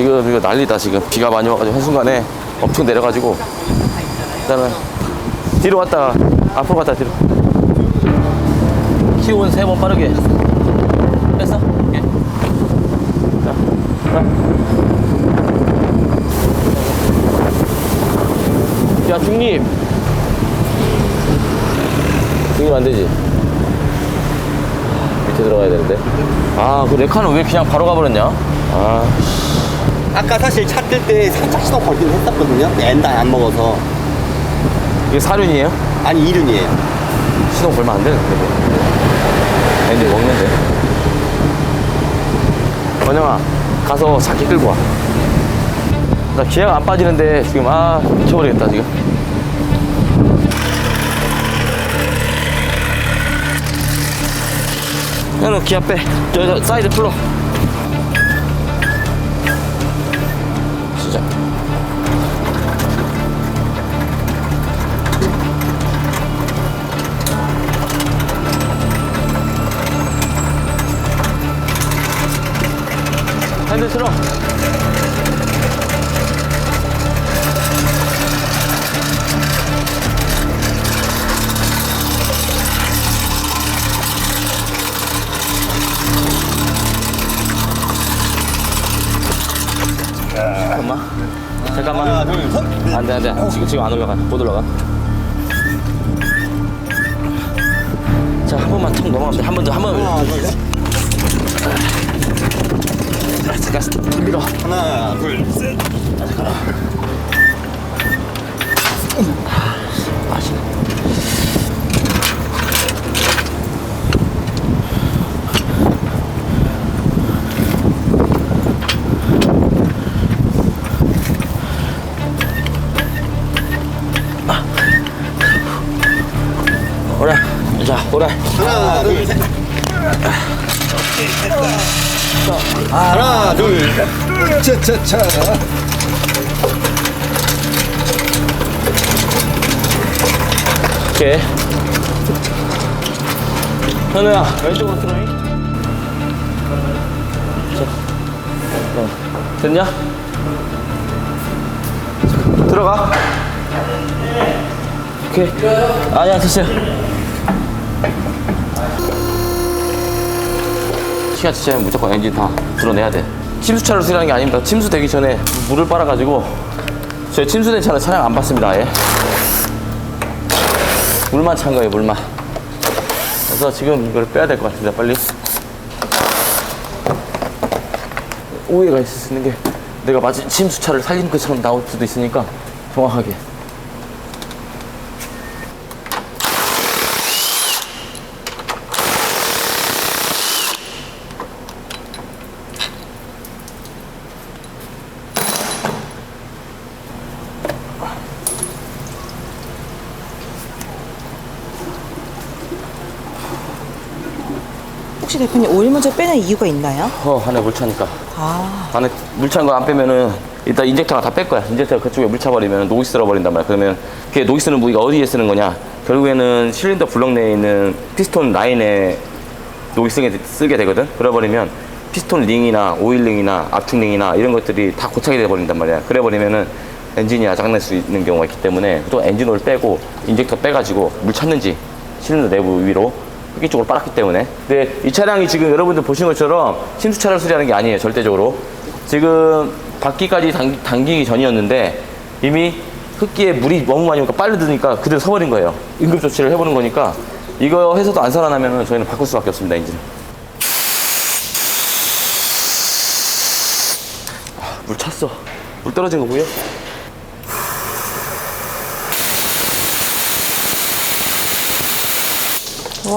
지금 이거 난리다 지금. 비가 많이 와가지고 한순간에 엄청 내려가지고. 일단은 뒤로 왔다가 앞으로 갔다 뒤로. 키온 세번 빠르게. 뺐어? 오케이. 자, 자. 야 중립 중립 안 되지? 밑에 들어가야 되는데. 아그 레카는 왜 그냥 바로 가버렸냐? 아 아까 사실 차 뜰 때 살짝 시동 걸긴 했었거든요. 엔다 안 먹어서. 이게 사륜이에요? 아니 이륜이에요. 시동 걸면 안 되는데 엔진 먹는데 원영아 가서 자기 끌고 와 나 기아가 안 빠지는데 지금 아 미쳐버리겠다 지금 현우 기아 빼 저 저, 사이드 풀러 핸들 틀어 잠깐만. 잠깐만. 하나 둘 셋. 안돼 안 돼. 지금 지금 안 올라가. 못 올라가. 자 한 번만 턱 넘어가면 돼 한 번 더 한 번 하나 둘 셋. 잠깐 스톱 밀어 하나 둘 셋. 마시네 오라 자 오라 하나 둘 셋. 하나 둘 셋. 차차차. 오케이 현우야 왼쪽으로 틀어잉 자, 어. 됐냐? 자, 들어가 오케이 아니야 됐어요 시간 지체면 무조건 엔진 다 드러내야 돼 침수차를 쓰라는 게 아닙니다 침수되기 전에 물을 빨아가지고 저희 침수된 차는 차량 안 받습니다 아예 물만 찬 거예요, 물만. 그래서 지금 이걸 빼야 될 것 같습니다, 빨리. 오해가 있을 수 있는 게 내가 마치 침수차를 살리는 것처럼 나올 수도 있으니까 정확하게. 대표님 오일 먼저 빼는 이유가 있나요? 어, 안에 물 차니까. 아, 안에 물 찬 거 안 빼면은 일단 인젝터가 다 뺄 거야. 인젝터가 그쪽에 물 차버리면 녹이 쓸어버린단 말이야. 그러면 그게 녹이 쓰는 부위가 어디에 쓰는 거냐? 결국에는 실린더 블럭 내에 있는 피스톤 라인에 녹이 쓰게, 쓰게 되거든? 그래버리면 피스톤 링이나 오일 링이나 압축 링이나 이런 것들이 다 고착이 돼버린단 말이야. 그래버리면은 엔진이 아작날 수 있는 경우가 있기 때문에 또 엔진 오일 빼고 인젝터 빼가지고 물 찼는지 실린더 내부 위로 흡기 쪽으로 빨았기 때문에. 근데 이 차량이 지금 여러분들 보신 것처럼 침수차를 수리하는 게 아니에요 절대적으로. 지금 바퀴까지 당, 당기기 전이었는데 이미 흡기에 물이 너무 많이 오니까 빨리 드니까 그대로 서버린 거예요. 응급 조치를 해보는 거니까. 이거 해서도 안 살아나면 저희는 바꿀 수밖에 없습니다 엔진 아, 물 찼어. 물 떨어진 거 보여?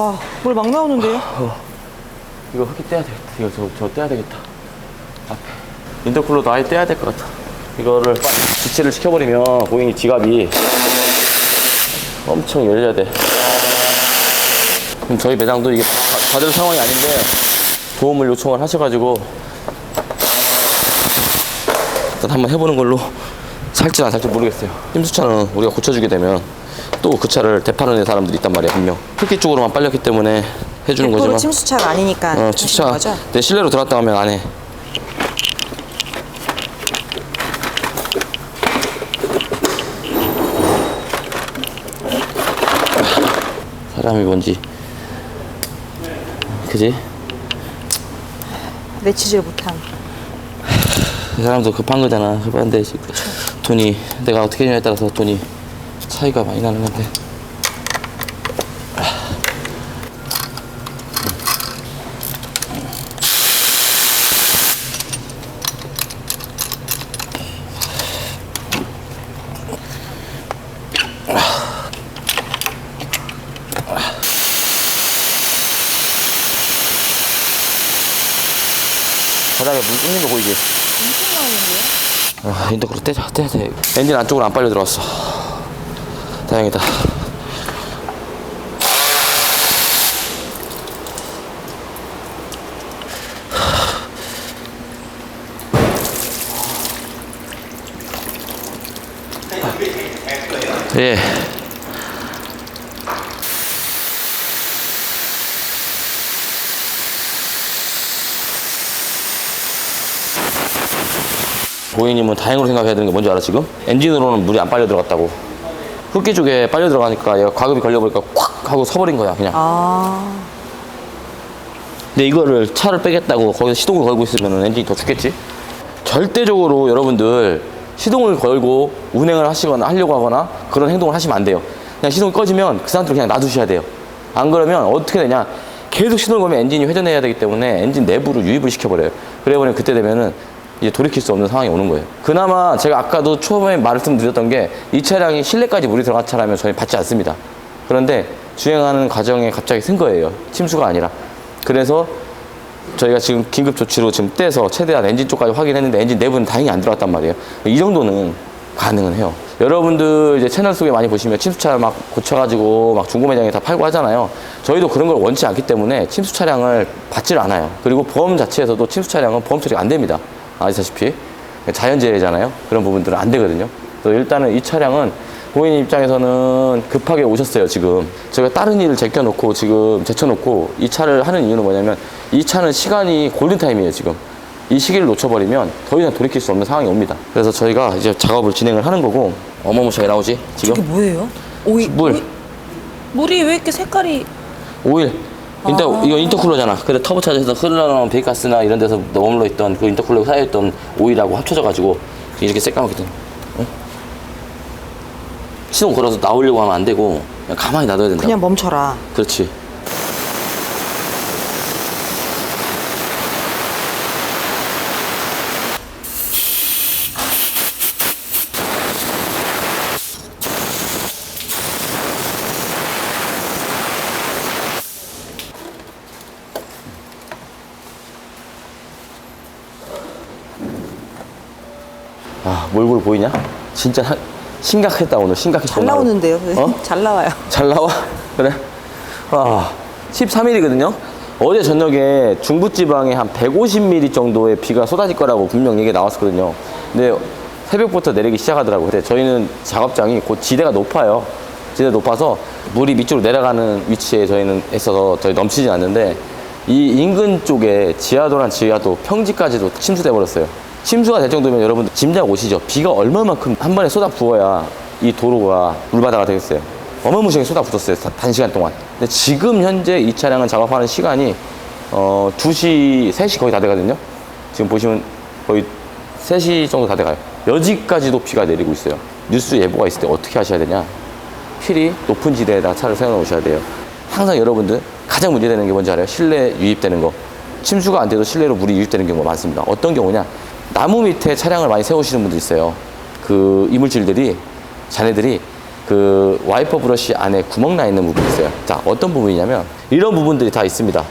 와, 물 막 나오는데요? 이거 흡기 떼야 되겠다. 이거 저, 저 떼야 되겠다. 앞에. 인터쿨러도 아예 떼야 될 것 같아. 이거를 지체를 시켜버리면 고객님 지갑이 엄청 열려야 돼. 그럼 저희 매장도 이게 다- 다들 상황이 아닌데 도움을 요청을 하셔가지고 일단 한번 해보는 걸로 살지 안 살지 모르겠어요. 힘수차는 우리가 고쳐주게 되면 또 그 차를 대파하는 사람들이 있단 말이야 분명 터키 쪽으로만 빨렸기 때문에 해주는 거지만 침수차가 아니니까 어, 침수차 거죠? 내 실내로 들어갔다 하면 안 해. 사람이 뭔지. 그지? 내치질 못함. 이 사람도 급한 거잖아. 급한데 돈이 내가 어떻게 해냐에 따라서 돈이 차이가 많이 나는 건데 바닥에 물 끓는 거 보이지? 아, 인터크로 떼자, 떼자. 엔진 안쪽으로 안 빨려 들어왔어. 다행이다. 예. 고객님은 다행으로 생각해야 되는 게 뭔지 알아 지금? 엔진으로는 물이 안 빨려 들어갔다고 흡기 쪽에 빨려 들어가니까 얘가 과급이 걸려버리니까 콱 하고 서버린 거야 그냥. 아. 근데 이거를 차를 빼겠다고 거기서 시동을 걸고 있으면 엔진이 더 죽겠지? 절대적으로 여러분들 시동을 걸고 운행을 하시거나 하려고 하거나 그런 행동을 하시면 안 돼요. 그냥 시동이 꺼지면 그 상태로 그냥 놔두셔야 돼요. 안 그러면 어떻게 되냐? 계속 시동을 걸면 엔진이 회전해야 되기 때문에 엔진 내부를 유입을 시켜버려요. 그래버리면 그때 되면은 이제 돌이킬 수 없는 상황이 오는 거예요 그나마 제가 아까도 처음에 말씀드렸던 게 이 차량이 실내까지 물이 들어간 차라면 저희 받지 않습니다 그런데 주행하는 과정에 갑자기 쓴 거예요 침수가 아니라 그래서 저희가 지금 긴급 조치로 지금 떼서 최대한 엔진 쪽까지 확인했는데 엔진 내부는 다행히 안 들어갔단 말이에요. 이 정도는 가능은 해요. 여러분들 이제 채널 속에 많이 보시면 침수차 막 고쳐가지고 막 중고 매장에 다 팔고 하잖아요. 저희도 그런 걸 원치 않기 때문에 침수 차량을 받지를 않아요. 그리고 보험 자체에서도 침수 차량은 보험 처리가 안 됩니다. 아시다시피 자연재해잖아요. 그런 부분들은 안 되거든요. 그래서 일단은 이 차량은 고객님 입장에서는 급하게 오셨어요, 지금. 제가 다른 일을 제껴놓고 지금 제쳐놓고 이 차를 하는 이유는 뭐냐면 이 차는 시간이 골든타임이에요, 지금. 이 시기를 놓쳐버리면 더 이상 돌이킬 수 없는 상황이 옵니다. 그래서 저희가 이제 작업을 진행을 하는 거고 어마무시하게 나오지, 지금? 저게 뭐예요? 오이. 물. 오이- 물이 왜 이렇게 색깔이 오일. 인터, 이거 인터쿨러잖아. 근데 터보 차저에서 흘러나온 베이가스나 이런 데서 머물러 있던 그 인터쿨러에 쌓여있던 오일하고 합쳐져 가지고 이렇게 새까맣게 된. 응? 시동 걸어서 나오려고 하면 안 되고 그냥 가만히 놔둬야 된다. 그냥 멈춰라. 그렇지. 아, 몰골 보이냐? 진짜 한- 심각했다 오늘 심각했어. 잘 나오는데요. 어? 잘 나와요. 잘 나와? 그래? 아, 13일이거든요? 어제 저녁에 중부지방에 한 150mm 정도의 비가 쏟아질 거라고 분명 얘기 나왔었거든요. 근데 새벽부터 내리기 시작하더라고요. 근데 저희는 작업장이 곧 지대가 높아요. 지대 높아서 물이 밑으로 내려가는 위치에 저희는 있어서 저희 넘치진 않는데 이 인근 쪽에 지하도랑 지하도 평지까지도 침수돼 버렸어요. 침수가 될 정도면 여러분들 짐작 오시죠? 비가 얼마만큼 한 번에 쏟아 부어야 이 도로가 물바다가 되겠어요. 어마무시하게 쏟아 붓었어요. 다- 단시간 동안. 근데 지금 현재 이 차량은 작업하는 시간이 어 2시, 3시 거의 다 되거든요. 지금 보시면 거의 3시 정도 다 돼가요. 여지까지도 비가 내리고 있어요. 뉴스 예보가 있을 때 어떻게 하셔야 되냐? 필히 높은 지대에다 차를 세워놓으셔야 돼요. 항상 여러분들 가장 문제되는 게 뭔지 알아요? 실내 유입되는 거. 침수가 안 돼도 실내로 물이 유입되는 경우가 많습니다. 어떤 경우냐? 나무 밑에 차량을 많이 세우시는 분들 있어요. 그 이물질들이 자네들이 그 와이퍼 브러쉬 안에 구멍 나 있는 부분이 있어요. 자, 어떤 부분이냐면 이런 부분들이 다 있습니다.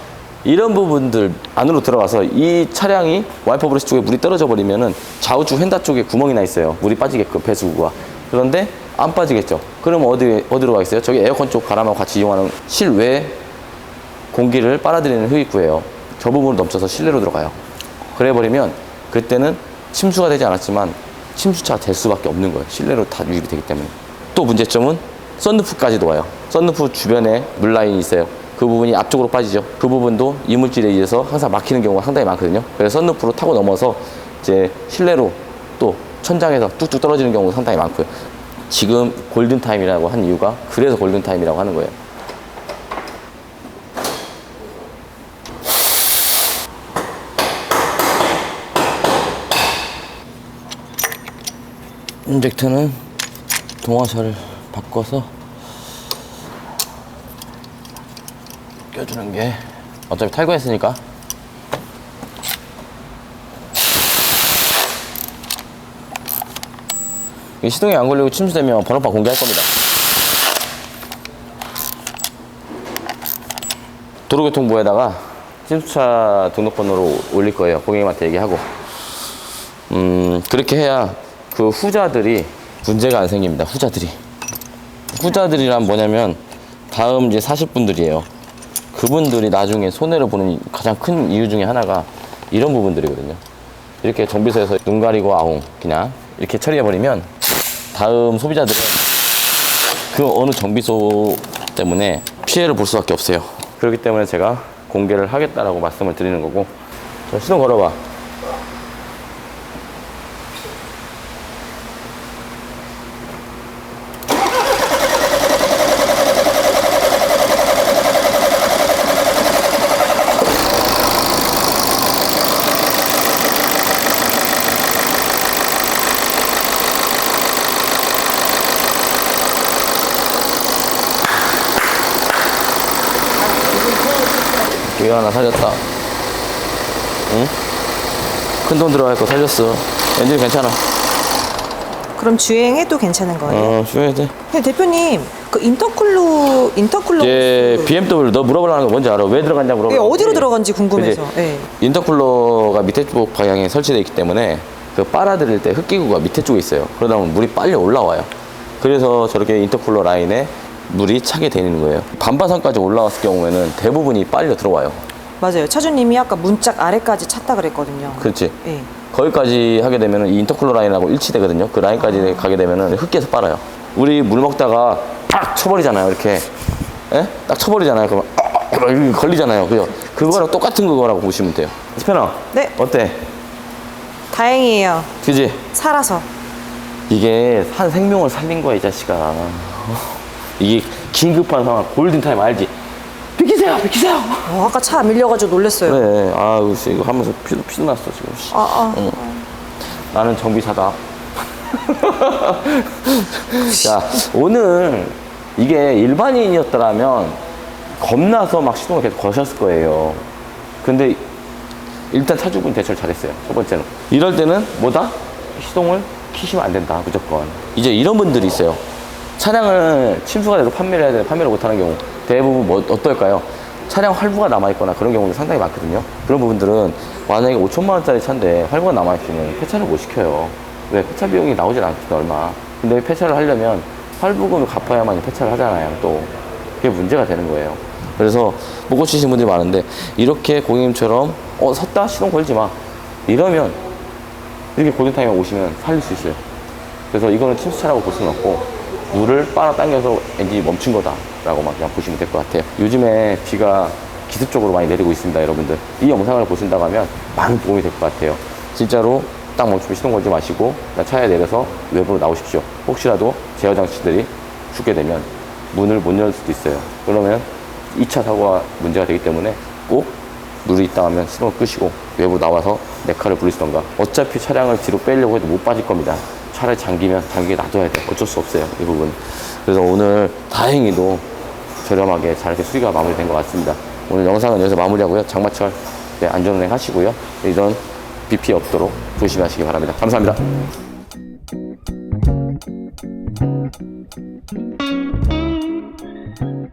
이런 부분들 안으로 들어가서 이 차량이 와이퍼 브러쉬 쪽에 물이 떨어져 버리면은 좌우측 휀다 쪽에 구멍이 나 있어요. 물이 빠지게끔 배수구가. 그런데 안 빠지겠죠. 그러면 어디 어디로 가겠어요? 저기 에어컨 쪽 바람하고 같이 이용하는 실외 공기를 빨아들이는 흡입구예요. 저 부분을 넘쳐서 실내로 들어가요. 그래 버리면 그때는 침수가 되지 않았지만 침수차가 될 수밖에 없는 거예요. 실내로 다 유입이 되기 때문에. 또 문제점은 썬루프까지도 와요. 썬루프 주변에 물라인이 있어요. 그 부분이 앞쪽으로 빠지죠. 그 부분도 이물질에 의해서 항상 막히는 경우가 상당히 많거든요. 그래서 썬루프로 타고 넘어서 이제 실내로 또 천장에서 뚝뚝 떨어지는 경우가 상당히 많고요. 지금 골든타임이라고 한 이유가 그래서 골든타임이라고 하는 거예요. 인젝터는 동화살을 바꿔서 껴주는 게 어차피 탈거했으니까 이 시동이 안 걸리고 침수되면 번호판 공개할 겁니다. 도로교통부에다가 침수차 등록번호로 올릴 거예요. 고객님한테 얘기하고. 음, 그렇게 해야 그 후자들이 문제가 안 생깁니다. 후자들이. 후자들이란 뭐냐면 다음 이제 사실 분들이에요. 그분들이 나중에 손해를 보는 가장 큰 이유 중에 하나가 이런 부분들이거든요. 이렇게 정비소에서 눈 가리고 아웅 그냥 이렇게 처리해버리면 다음 소비자들은 그 어느 정비소 때문에 피해를 볼 수밖에 없어요. 그렇기 때문에 제가 공개를 하겠다라고 말씀을 드리는 거고. 자, 시동 걸어봐. 이거 하나 살렸다. 응? 큰 돈 들어갈 거 살렸어. 엔진 괜찮아. 그럼 주행해도 괜찮은 거예요? 어, 쉬어야 돼. 근데 대표님 그 인터쿨러 인터쿨러 이제 BMW 너 물어보려는 거 뭔지 알아? 왜 들어갔냐 물어봐. 예, 어디로 들어간지 궁금해서. 예. 인터쿨러가 밑에 쪽 방향에 설치되어 있기 때문에 그 빨아들일 때 흡기구가 밑에 쪽에 있어요. 그러다 보면 물이 빨리 올라와요. 그래서 저렇게 인터쿨러 라인에 물이 차게 되는 거예요. 반바상까지 올라왔을 경우에는 대부분이 빨려 들어와요. 맞아요. 차주님이 아까 문짝 아래까지 찼다 그랬거든요. 그렇지. 예. 거기까지 하게 되면은 이 인터쿨러 라인하고 일치되거든요. 그 라인까지 가게 되면은 흡기에서 빨아요. 우리 물 먹다가 팍 쳐버리잖아요. 이렇게. 예? 딱 쳐버리잖아요. 그러면 이렇게 걸리잖아요. 그죠? 그거랑 똑같은 거라고 보시면 돼요. 스패너. 네. 어때? 다행이에요. 그지? 살아서. 이게 한 생명을 살린 거야, 이 자식아. 어? 이게 긴급한 상황, 골든타임 알지? 비키세요, 비키세요! 어, 아까 차안 밀려가지고 놀랬어요. 그래, 아유, 씨, 이거 하면서 피도, 피도 났어, 지금. 씨. 아, 아. 나는 정비사다. 자, 오늘 이게 일반인이었더라면 겁나서 막 시동을 계속 거셨을 거예요. 근데 일단 차주분 대처를 잘했어요. 첫 번째는. 이럴 때는 뭐다? 시동을 키시면 안 된다, 무조건. 이제 이런 분들이 있어요. 차량을 침수가 돼도 판매를 해야 되는데 판매를 못하는 경우 대부분 뭐 어떨까요? 차량 활부가 남아있거나 그런 경우도 상당히 많거든요. 그런 부분들은 만약에 5천만 원짜리 차인데 활부가 남아있으면 폐차를 못 시켜요. 왜? 폐차 비용이 나오진 않거든, 얼마. 근데 폐차를 하려면 활부금을 갚아야만 폐차를 하잖아요, 또. 그게 문제가 되는 거예요. 그래서 못 고치시는 분들이 많은데 이렇게 고객님처럼 어, 섰다? 시동 걸지 마. 이러면 이렇게 골든타임에 오시면 살릴 수 있어요. 그래서 이거는 침수차라고 볼 수는 없고 물을 빨아당겨서 엔진이 멈춘 거다라고만 그냥 보시면 될 것 같아요. 요즘에 비가 기습적으로 많이 내리고 있습니다, 여러분들. 이 영상을 보신다고 하면 많은 도움이 될 것 같아요. 진짜로 딱 멈추면 시동 걸지 마시고 차에 내려서 외부로 나오십시오. 혹시라도 제어 장치들이 죽게 되면 문을 못 열 수도 있어요. 그러면 2차 사고가 문제가 되기 때문에 꼭 물이 있다 하면 시동을 끄시고 외부 나와서 메카를 부리시던가 어차피 차량을 뒤로 빼려고 해도 못 빠질 겁니다 차를 잠기면 잠기게 놔둬야 돼. 어쩔 수 없어요 이 부분. 그래서 오늘 다행히도 저렴하게 잘 이렇게 수리가 마무리된 것 같습니다. 오늘 영상은 여기서 마무리하고요. 장마철 네, 안전운행 하시고요. 이런 비 피해 없도록 조심하시기 바랍니다. 감사합니다